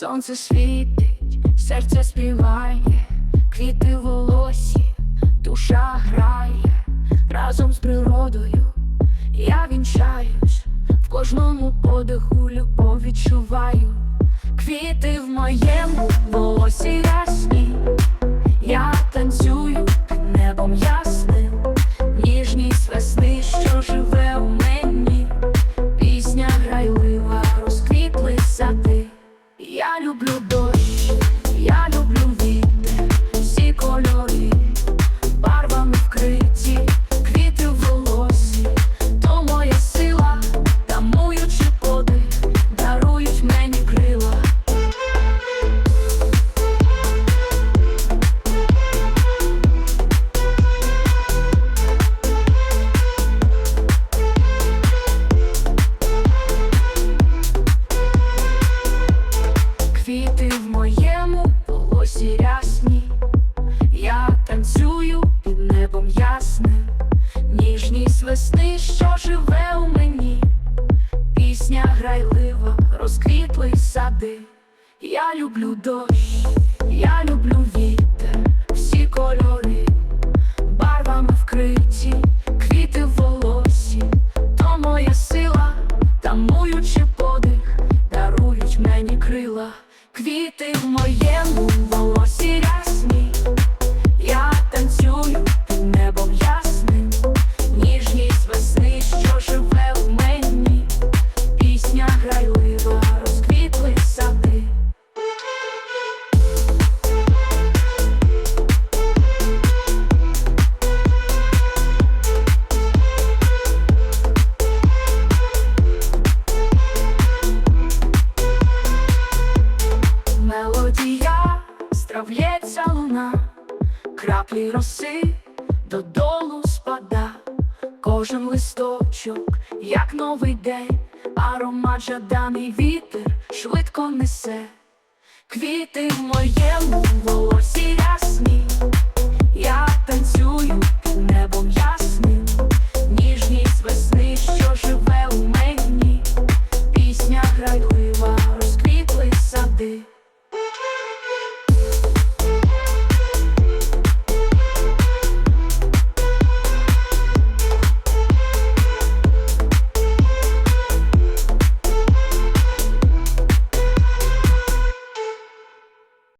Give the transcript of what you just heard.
Сонце світить, серце співає, квіти волосі, душа грає разом з природою. Я вінчаюсь, в кожному подиху любов відчуваю. Я люблю дощ, я люблю вітер, всі кольори, барвами вкриті, квіти в волосі, то моя сила, тамуючи подих, дарують мені крила, квіти в моєму волосі краплі роси додолу спада, кожен листочок, як новий день, аромат жаданий вітер швидко несе, квіти в моєму волосі рясні,